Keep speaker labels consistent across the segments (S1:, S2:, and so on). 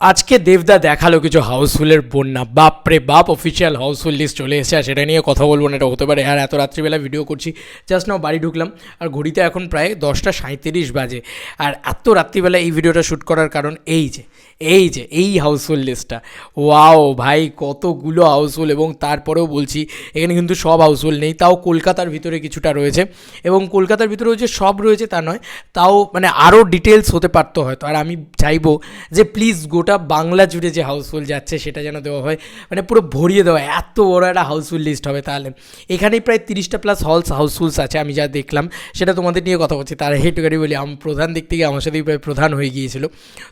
S1: আজকে দেবদা দেখাল কিছু হাউসফুলের বন্যা। বাপরে বাপ অফিসিয়াল হাউসফুল লিস্ট চলে এসেছে। আর সেটা নিয়ে কথা বলব না, এটা হতে পারে। আর এত রাত্রিবেলা ভিডিও করছি। জাস্ট নাও বাড়ি ঢুকলাম। আর ঘড়িতে এখন প্রায় দশটা সাঁত্রিশ বাজে। আর এত রাত্রিবেলা এই ভিডিওটা শ্যুট করার কারণ এই যে এই যে, এই হাউসফুল লিস্টটা ওয়াও ভাই, কতগুলো হাউসফুল। এবং তারপরেও বলছি, এখানে কিন্তু সব হাউসফুল নেই। তাও কলকাতার ভিতরে কিছুটা রয়েছে। এবং কলকাতার ভিতরেও যে সব রয়েছে তা নয়, তাও মানে আরও ডিটেলস হতে পারতো হয়তো। আর আমি চাইব যে প্লিজ গোটা বাংলা জুড়ে যে হাউসফুল যাচ্ছে সেটা যেন দেওয়া হয় মানে পুরো ভরিয়ে দেওয়া। এত বড় একটা হাউসফুল লিস্ট হবে তাহলে। এখানেই প্রায় তিরিশটা প্লাস হলস হাউসফুলস আছে, আমি যা দেখলাম, সেটা তোমাদের নিয়ে কথা বলছি। তার হেটুকারি বলি, আমি প্রধান দিক থেকে আমার সাথেই প্রায় প্রধান হয়ে গিয়েছিল।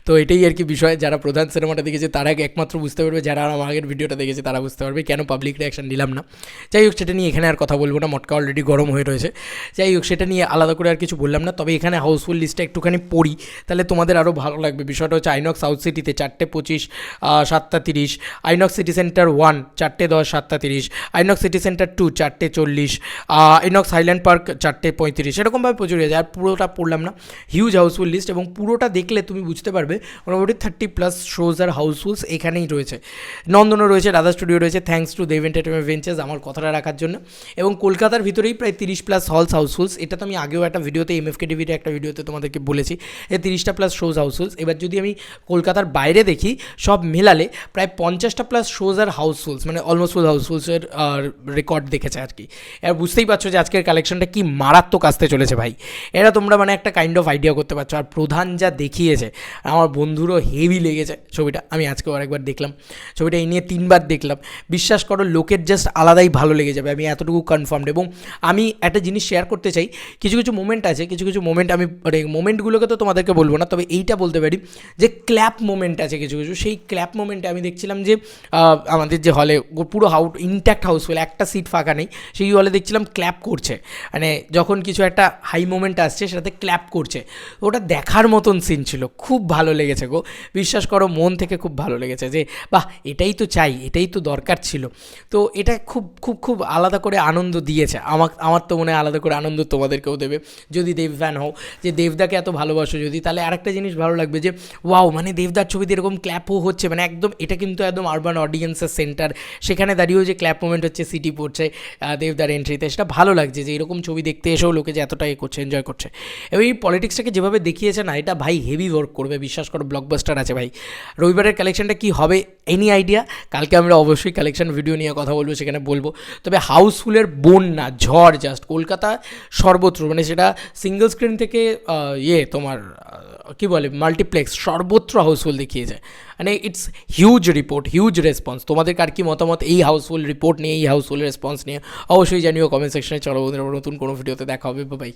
S1: তো এটাই আর কি বিষয়, যারা প্রধান সিনেমাটা দেখেছে, তারা একমাত্র বুঝতে পারবে, যারা আমার আগের ভিডিওটা দেখেছে, তারা বুঝতে পারবে, কেন পাবলিক রিয়াকশন নিলাম না। যাই হোক, সেটা নিয়ে এখানে আর কথা বলব না, মটকা অলরেডি গরম হয়ে রয়েছে। যাই হোক, সেটা নিয়ে আলাদা করে আর কিছু বললাম না, তবে এখানে হাউসফুল লিস্টটা একটুখানি পড়ি, তাহলে তোমাদের আরও ভালো লাগবে। বিষয়টা হচ্ছে আইনক্স সাউথ সিটিতে চারটে পঁচিশ সাতটা তিরিশ, আইনক্স সিটি সেন্টার ওয়ান চারটে দশ, সাতটা তিরিশ, আইনক্স সিটি সেন্টার টু চারটে চল্লিশ আইনক্স হাইল্যান্ড পার্ক চারটে পঁয়ত্রিশ, এরকমভাবে প্রচুর হয়ে যায়। আর পুরোটা পড়লাম না হিউজ হাউসফুল লিস্ট এবং পুরোটা দেখলে তুমি বুঝতে পারবে, মোটামুটি থার্টি প্লাস শোজ আর হাউসফুলস এখানেই রয়েছে। নন্দনও রয়েছে রাধা স্টুডিও রয়েছে thanks to Dev entertainment ventures আমার কথাটা রাখার জন্য। এবং কলকাতার ভিতরেই প্রায় তিরিশ প্লাস হলস হাউসফুলস এটা তো আমি আগেও একটা ভিডিওতে এম এফ কে টিভির একটা ভিডিওতে তোমাদেরকে বলেছি, যে তিরিশটা প্লাস শোজ হাউসফুলস এবার যদি আমি কলকাতার বাইরে দেখি সব মেলালে প্রায় পঞ্চাশটা প্লাস শোজ আর হাউসফুলস মানে অলমোস্ট ফুল হাউসফুলসের রেকর্ড দেখেছে আর কি। এবার বুঝতেই পারছ যে আজকের কালেকশনটা কি মারাত্মক আসতে চলেছে ভাই। এটা তোমরা মানে একটা কাইন্ড অফ আইডিয়া করতে পারছ। আর প্রধান যা দেখিয়েছে, আমার বন্ধুরও হেভি লেগেছে ছবিটা, আমি আজকেও আরেকবার দেখলাম। ছবিটা এই নিয়ে তিনবার দেখলাম। বিশ্বাস করো, লোকের জাস্ট আলাদাই ভালো লেগে যাবে, আমি এতটুকু কনফার্মড এবং আমি একটা জিনিস শেয়ার করতে চাই, কিছু কিছু মোমেন্ট আছে, কিছু কিছু মোমেন্ট আমি মানে মোমেন্টগুলোকে তো তোমাদেরকে বলব না, তবে এইটা বলতে পারি যে ক্ল্যাপ মোমেন্ট আছে কিছু কিছু। সেই ক্ল্যাপ মোমেন্টে আমি দেখছিলাম যে আমাদের যে হলে পুরো হাউ ইনট্যাক্ট হাউসফুল একটা সিট ফাঁকা নেই। সেই হলে দেখছিলাম ক্ল্যাপ করছে। মানে যখন কিছু একটা হাই মোমেন্ট আসছে, সেটাতে ক্ল্যাপ করছে। ওটা দেখার মতন সিন ছিল। খুব ভালো লেগেছে গো। বিশ্বাস করো, মন থেকে খুব ভালো লেগেছে যে, বাহ, এটাই তো চাই, এটাই তো দরকার ছিল। তো এটা খুব খুব খুব আলাদা করে আনন্দ দিয়েছে। আমার আমার তো মনে হয় আলাদা করে আনন্দ তোমাদেরকেও দেবে। যদি দেব ফ্যান হও, যে দেবদাকে এত ভালোবাসো যদি, তাহলে আরেকটা জিনিস ভালো লাগবে যে ওয়াও মানে দেবদার ছবিতে এরকম ক্ল্যাপও হচ্ছে মানে একদম, এটা কিন্তু একদম আরবান অডিয়েন্সের সেন্টার সেখানে দাঁড়িয়েও যে ক্ল্যাপ মোমেন্ট হচ্ছে সিটি পড়ছে দেবদার এন্ট্রিতে সেটা ভালো লাগছে যে এরকম ছবি দেখতে এসেও লোকে যে এতটা এ করছে এনজয় করছে। এবং এই পলিটিক্সটাকে যেভাবে দেখিয়েছে না, এটা ভাই হেভি ওয়ার্ক করবে, বিশ্বাস করো ব্লকবাস্টার আছে ভাই। রবিবারের কালেকশনটা কি হবে এনি আইডিয়া কালকে আমরা অবশ্যই কালেকশন ভিডিও নিয়ে কথা বলব, সেখানে বলব। তবে হাউসফুলের বন্যা ঝড় জাস্ট কলকাতা সর্বত্র মানে সেটা সিঙ্গল স্ক্রিন থেকে ইয়ে তোমার কি বলে মাল্টিপ্লেক্স সর্বত্র হাউসফুল দেখিয়েছে। মানে it's huge report huge response তোমাদের কার কি মতামত? এই হাউসফুল রিপোর্ট নিয়ে এই হাউসফুল রেসপন্স নিয়ে অবশ্যই জানিও কমেন্ট সেকশনে চলো বন্ধুরা, নতুন কোনো ভিডিওতে দেখা হবে। বাই